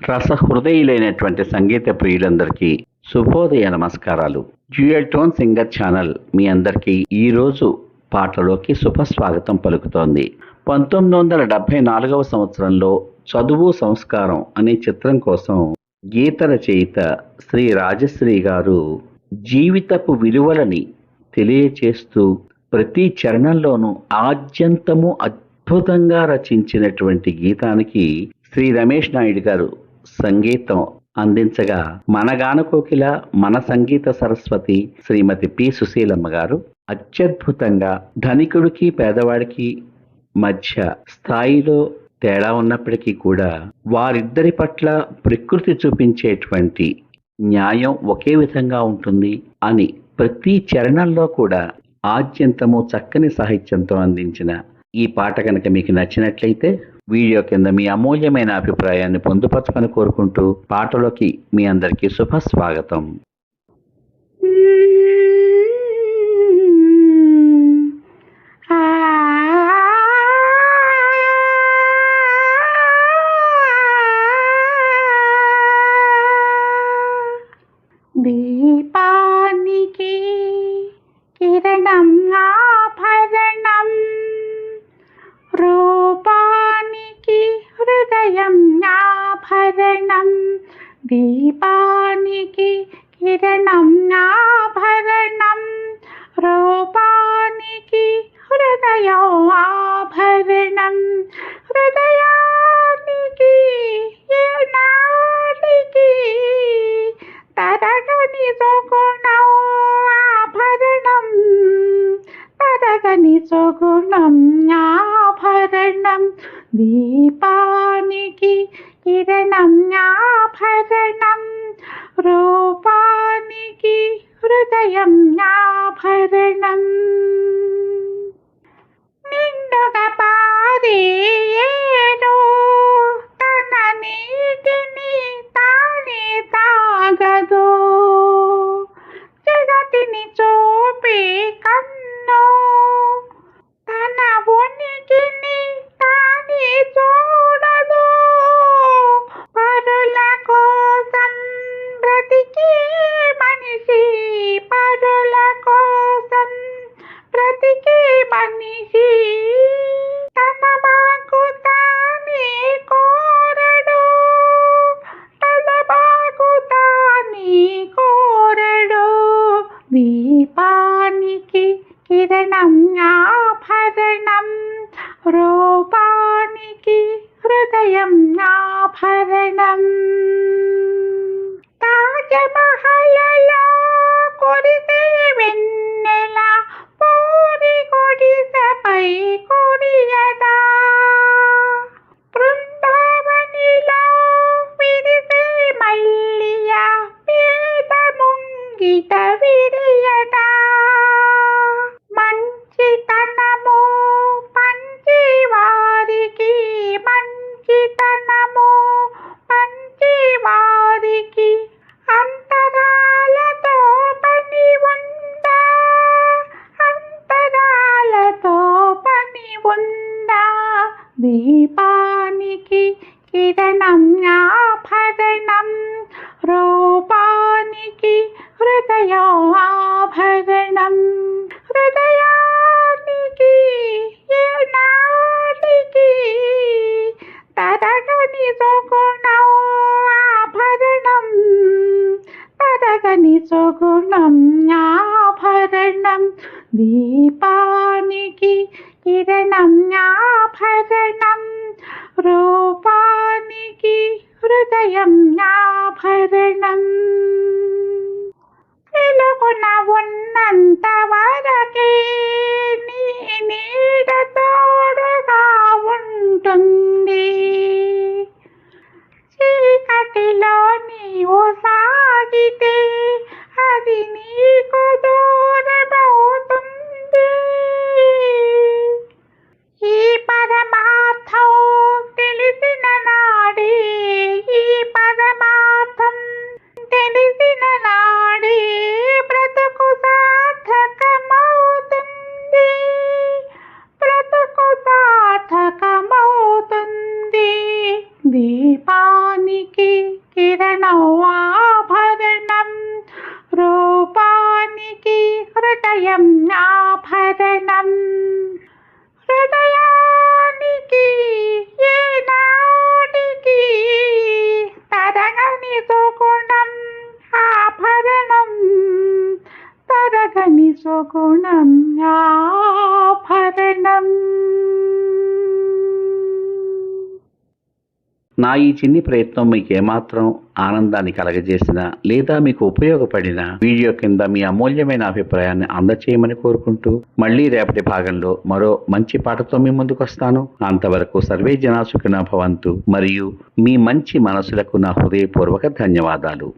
రసహృదయులైనటువంటి సంగీత ప్రియులందరికీ శుభోదయ నమస్కారాలు. జ్యూయల్ టోన్ సింగర్ ఛానల్ మీ అందరికీ ఈరోజు పాటలోకి శుభస్వాగతం పలుకుతోంది. పంతొమ్మిది వందల డెబ్బై నాలుగవ సంవత్సరంలో చదువు సంస్కారం అనే చిత్రం కోసం గీత రచయిత శ్రీ రాజశ్రీ గారు జీవితపు విలువలని తెలియచేస్తూ ప్రతి చరణంలోనూ ఆద్యంతము అద్భుతంగా రచించినటువంటి గీతానికి శ్రీ రమేష్ నాయుడు గారు సంగీతం అందించగా మన గానకోకిల మన సంగీత సరస్వతి శ్రీమతి పి సుశీలమ్మ గారు అత్యద్భుతంగా ధనికుడికి పేదవాడికి మధ్య స్థాయిలో తేడా ఉన్నప్పటికీ కూడా వారిద్దరి పట్ల ప్రకృతి చూపించేటువంటి న్యాయం ఒకే విధంగా ఉంటుంది అని ప్రతి చరణంలో కూడా ఆద్యంతము చక్కని సాహిత్యంతో అందించిన ఈ పాట కనుక మీకు నచ్చినట్లయితే వీడియో కింద మీ అమూల్యమైన అభిప్రాయాన్ని పొందుపరచమని కోరుకుంటూ పాటలోకి మీ అందరికీ శుభస్వాగతం. దీపానికి కిరణం ఆభరణం రూ భరణం దీపానికి కిరణం ఆభరణం రూపానికి హృదయం ఆభరణం హృదయానికి నాటికి తరగని సుగుణం ఆభరణం తరగని సుగుణం ఆభరణం దీపా కిరణం ఆభరణం రూపానికి హృదయం ఆభరణం నిండుగా రూపానికి హృదయం ఆభరణం. తాజమహలలో దీపానికి కిరణం ఆభరణం రూపానికి హృదయం ఆభరణం హృదయానికి ఏనాటికి తరగని సుగుణం ఆభరణం. తరగని సుగుణం ఆభరణం. దీపానికి కిరణం ఆభరణం రూపానికి హృదయం ఆభరణం వెలుగున ఉన్నంత హృదయం ఆభరణం హృదయానికి ఏనాటికి తరగని సుగుణం ఆభరణం తరగని సుగుణం ఆభరణం నా ఈ చిన్ని ప్రయత్నం మీకు ఏమాత్రం ఆనందాన్ని కలగజేసిన లేదా మీకు ఉపయోగపడిన వీడియో కింద మీ అమూల్యమైన అభిప్రాయాన్ని అందచేయమని కోరుకుంటూ మళ్ళీ రేపటి భాగంలో మరో మంచి పాటతో మీ ముందుకు వస్తాను అంతవరకు సర్వే జనాసుకున భవంతు. మరియు మీ మంచి మనసులకు నా హృదయపూర్వక ధన్యవాదాలు.